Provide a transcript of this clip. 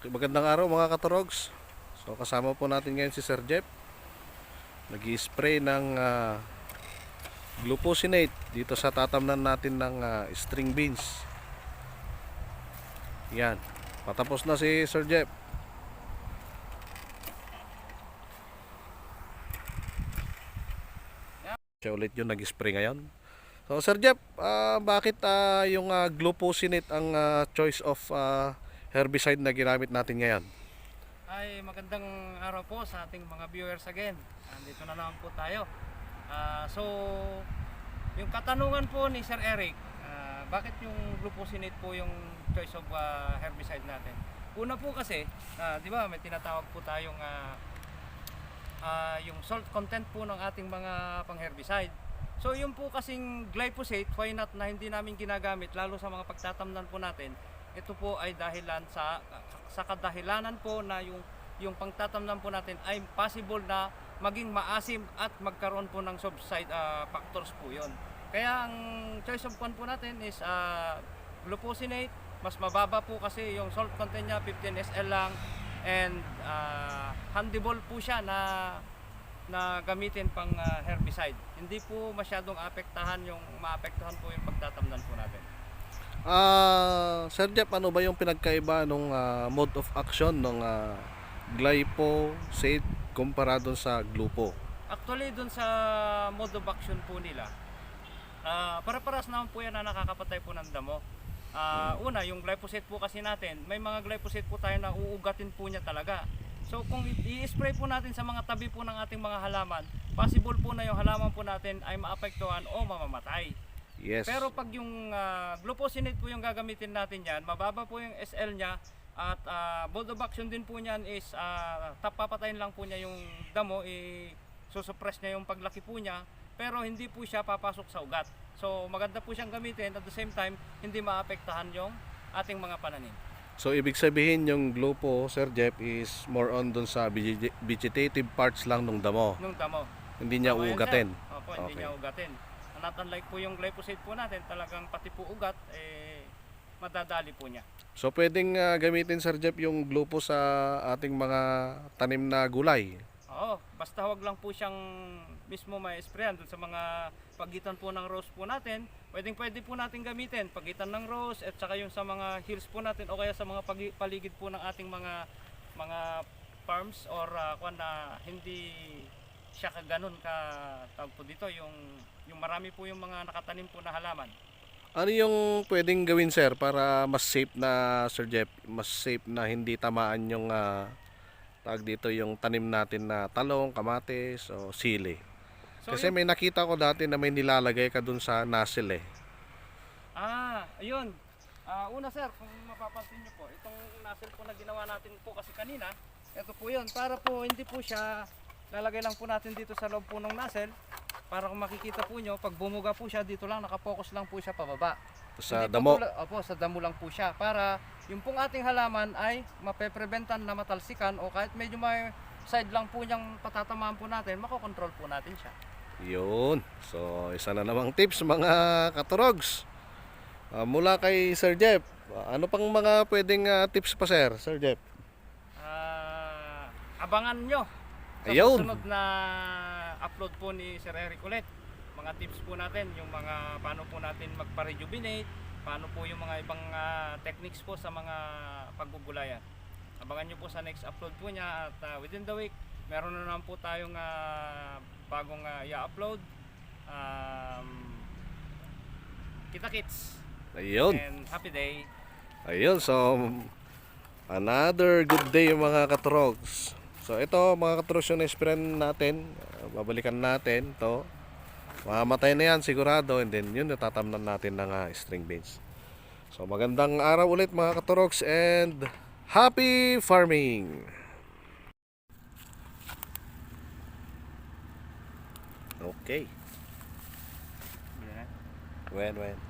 Magandang araw mga katurogs. So kasama po natin ngayon si Sir Jeff. nag spray ng ah, glufosinate dito sa tatamnan natin ng ah, string beans. Yan. Patapos na si Sir Jeff. Siya ulit yung nag-spray ngayon. So Sir Jeff, ah, bakit ah, yung uh, glufosinate ang ah, choice of ah, herbicide na ginamit natin ngayon? Ay, magandang araw po sa ating mga viewers again. Andito na naman po tayo. Ah, so, yung katanungan po ni Sir Eric, ah, bakit yung glufosinate po yung choice of ah, herbicide natin? Una po kasi, ah, di ba, may tinatawag po tayong ah, ah, yung salt content po ng ating mga pang-herbicide. So yung po kasing glyphosate, why not na hindi namin ginagamit lalo sa mga pagtatamnan po natin, ito po ay dahilan sa sa kadahilanan po na yung yung pangtatamnan po natin ay possible na maging maasim at magkaroon po ng subside ah, factors po yon. Kaya ang choice of one po natin is ah, glufosinate, mas mababa po kasi yung salt content niya 15 SL lang and ah, handable po siya na na gamitin pang ah, herbicide. Hindi po masyadong apektahan yung maapektuhan po yung pagtatamnan po natin. Ah, Sir Jeff, ano ba yung pinagkaiba nung ah, mode of action ng uh, glyphosate kumpara dun sa glupo? Actually, dun sa mode of action po nila, ah para-paras naman po yan na nakakapatay po ng damo. Ah, una, yung glyphosate po kasi natin, may mga glyphosate po tayo na uugatin po niya talaga. So kung i-spray po natin sa mga tabi po ng ating mga halaman, possible po na yung halaman po natin ay maapektuhan o mamamatay. Yes. Pero pag yung ah, glufosinate po yung gagamitin natin yan, mababa po yung SL niya at uh, mode of action din po niyan is uh, papatayin lang po niya yung damo, i susuppress niya yung paglaki po niya, pero hindi po siya papasok sa ugat. So maganda po siyang gamitin at the same time hindi maapektahan yung ating mga pananim. So ibig sabihin yung glupo, Sir Jeff, is more on dun sa vege- vegetative parts lang ng damo. Nung damo. Hindi niya Tama sir. Opo, hindi Okay. niya ugatin. Not unlike po yung glyphosate po natin, talagang pati po ugat, eh, madadali po niya. So pwedeng ah, gamitin Sir Jeff yung glupo sa ating mga tanim na gulay. Oo, basta wag lang po siyang mismo may sprayan doon sa mga pagitan po ng rose po natin. Pwedeng pwede po natin gamitin pagitan ng rose at saka yung sa mga hills po natin o kaya sa mga pagi- paligid po ng ating mga mga farms or uh, kwan na hindi siya kaganon ka tawag po dito yung yung marami po yung mga nakatanim po na halaman. Ano yung pwedeng gawin sir para mas safe na Sir Jeff, mas safe na hindi tamaan yung ah, tawag dito yung tanim natin na talong, kamatis o sili. So, Kasi yun- may nakita ko dati na may nilalagay ka dun sa nozzle eh. Ah, ayun. Ah, una sir, kung mapapansin niyo po, itong nozzle po na ginawa natin po kasi kanina, ito po 'yun. Para po hindi po siya lalagay lang po natin dito sa loob po ng nozzle. Para kung makikita po nyo, pag bumuga po siya dito lang, nakapokus lang po siya pababa. Sa Hindi po damo. tula- opo, sa damo lang po siya. Para yung pong ating halaman ay mapepreventan na matalsikan o kahit medyo may side lang po niyang patatamaan po natin, makokontrol po natin siya. Yun. So, isa na namang tips mga katurogs. Ah, mula kay Sir Jeff. ano pang mga pwedeng ah, tips pa sir, Sir Jeff? Ah, abangan nyo sa Ayun. susunod na upload po ni Sir Eric ulit. Mga tips po natin, yung mga paano po natin magpa-rejuvenate, paano po yung mga ibang ah, techniques po sa mga pagbubulayan. Abangan nyo po sa next upload po niya at ah, within the week, meron na naman po tayong ah, bagong ah, i-upload. Um, kita kits Ayun. and happy day. Ayun, so another good day mga katrogs. So ito mga yung na-sprayan natin. Uh, Babalikan natin to. Mamamatay na yan sigurado and then yun natatamnan natin ng ah, string beans. So magandang araw ulit mga katrogs and happy farming! Okay. Yeah. When, when?